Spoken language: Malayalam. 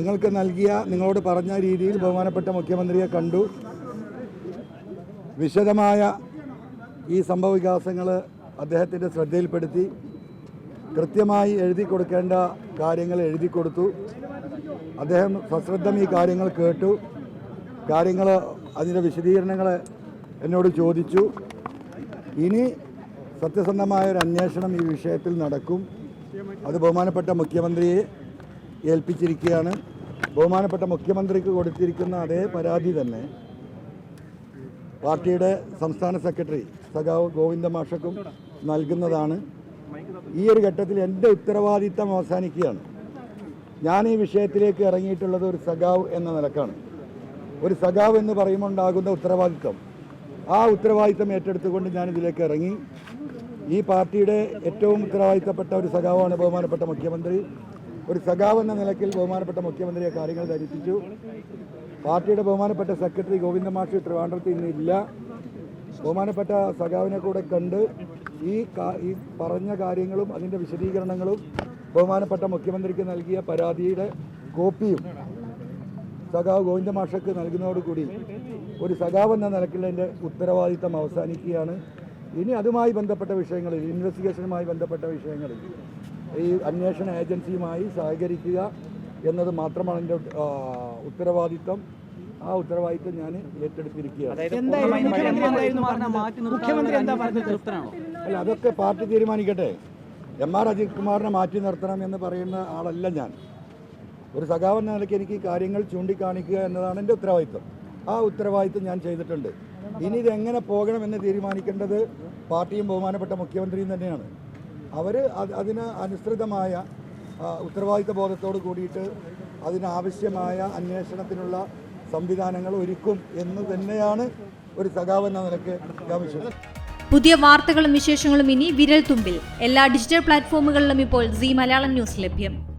നിങ്ങൾക്ക് നൽകിയ നിങ്ങളോട് പറഞ്ഞ രീതിയിൽ ബഹുമാനപ്പെട്ട മുഖ്യമന്ത്രിയെ കണ്ടു. വിശദമായ ഈ സംഭവ വികാസങ്ങൾ അദ്ദേഹത്തിന്റെ ശ്രദ്ധയിൽപ്പെടുത്തി. കൃത്യമായി എഴുതി കൊടുക്കേണ്ട കാര്യങ്ങൾ എഴുതി കൊടുത്തു. അദ്ദേഹം സശ്രദ്ധം ഈ കാര്യങ്ങൾ കേട്ടു. കാര്യങ്ങൾ അതിന്റെ വിശദീകരണങ്ങൾ എന്നോട് ചോദിച്ചു. ഇനി സത്യസന്ധമായ ഒരു അന്വേഷണം ഈ വിഷയത്തിൽ നടക്കും. അത് ബഹുമാനപ്പെട്ട മുഖ്യമന്ത്രിയെ ഏൽപ്പിച്ചിരിക്കുകയാണ്. ബഹുമാനപ്പെട്ട മുഖ്യമന്ത്രിക്ക് കൊടുത്തിരിക്കുന്ന അതേ പരാതി തന്നെ പാർട്ടിയുടെ സംസ്ഥാന സെക്രട്ടറി സഖാവ് ഗോവിന്ദ മാഷക്കും നൽകുന്നതാണ്. ഈ ഒരു ഘട്ടത്തിൽ എന്റെ ഉത്തരവാദിത്തം അവസാനിക്കുകയാണ്. ഞാൻ ഈ വിഷയത്തിലേക്ക് ഇറങ്ങിയിട്ടുള്ളത് ഒരു സഖാവ് എന്ന നിലക്കാണ്. ഒരു സഖാവ് എന്ന് പറയുമ്പോൾ ഉണ്ടാകുന്ന ഉത്തരവാദിത്തം. ആ ഉത്തരവാദിത്തം ഏറ്റെടുത്തുകൊണ്ട് ഞാൻ ഇതിലേക്ക് ഇറങ്ങി. ഈ പാർട്ടിയുടെ ഏറ്റവും ഉത്തരവാദിത്തപ്പെട്ട ഒരു സഖാവാണ് ബഹുമാനപ്പെട്ട മുഖ്യമന്ത്രി. ഒരു സഖാവ് എന്ന നിലയ്ക്ക് ബഹുമാനപ്പെട്ട മുഖ്യമന്ത്രിയെ കാര്യങ്ങൾ ധരിപ്പിച്ചു. പാർട്ടിയുടെ ബഹുമാനപ്പെട്ട സെക്രട്ടറി ഗോവിന്ദ മാഷി ട്രിവാൻഡ്രത്തിൽ ഇന്നില്ല ബഹുമാനപ്പെട്ട സഖാവിനെ കൂടെ കണ്ട് ഈ ഈ പറഞ്ഞ കാര്യങ്ങളും അതിന്റെ വിശദീകരണങ്ങളും ബഹുമാനപ്പെട്ട മുഖ്യമന്ത്രിക്ക് നൽകിയ പരാതിയുടെ കോപ്പിയും സഖാവ് ഗോവിന്ദ മാഷക്ക് നൽകുന്നതോടുകൂടി ഒരു സഖാവ് എന്ന നിലയ്ക്കുള്ള ഉത്തരവാദിത്തം അവസാനിക്കുകയാണ്. ഇനി അതുമായി ബന്ധപ്പെട്ട വിഷയങ്ങളിൽ ഇൻവെസ്റ്റിഗേഷനുമായി ബന്ധപ്പെട്ട വിഷയങ്ങളിൽ ഈ അന്വേഷണ ഏജൻസിയുമായി സഹകരിക്കുക എന്നത് മാത്രമാണ് എന്റെ ഉത്തരവാദിത്വം. ഉത്തരവാദിത്തം ആ ഉത്തരവാദിത്തം ഞാൻ ഏറ്റെടുത്തിരിക്കുകയാണ്. അല്ല അതൊക്കെ പാർട്ടി തീരുമാനിക്കട്ടെ. എം ആർ അജിത് കുമാറിനെ മാറ്റി നിർത്തണം എന്ന് പറയുന്ന ആളല്ല ഞാൻ. ഒരു സഖാവൻ നിലയ്ക്ക് എനിക്ക് ഈ കാര്യങ്ങൾ ചൂണ്ടിക്കാണിക്കുക എന്നതാണ് എന്റെ ഉത്തരവാദിത്വം. ആ ഉത്തരവാദിത്വം ഞാൻ ചെയ്തിട്ടുണ്ട്. ഇനി ഇത് എങ്ങനെ പോകണമെന്ന് തീരുമാനിക്കേണ്ടത് പാർട്ടിയും ബഹുമാനപ്പെട്ട മുഖ്യമന്ത്രിയും തന്നെയാണ്. അവർ അതിന് അനുസൃതമായ ഉത്തരവാദിത്ത ബോധത്തോട് കൂടിയിട്ട് അതിനാവശ്യമായ അന്വേഷണത്തിനുള്ള സംവിധാനങ്ങൾ ഒരുക്കും എന്ന് തന്നെയാണ് ഒരു സഖാവ് എന്ന നിലയ്ക്ക് പുതിയ വാർത്തകളും വിശേഷങ്ങളും ഇനി വിരൽ തുമ്പിൽ എല്ലാ ഡിജിറ്റൽ പ്ലാറ്റ്ഫോമുകളിലും ഇപ്പോൾ സി മലയാളം ന്യൂസ് ലഭ്യം.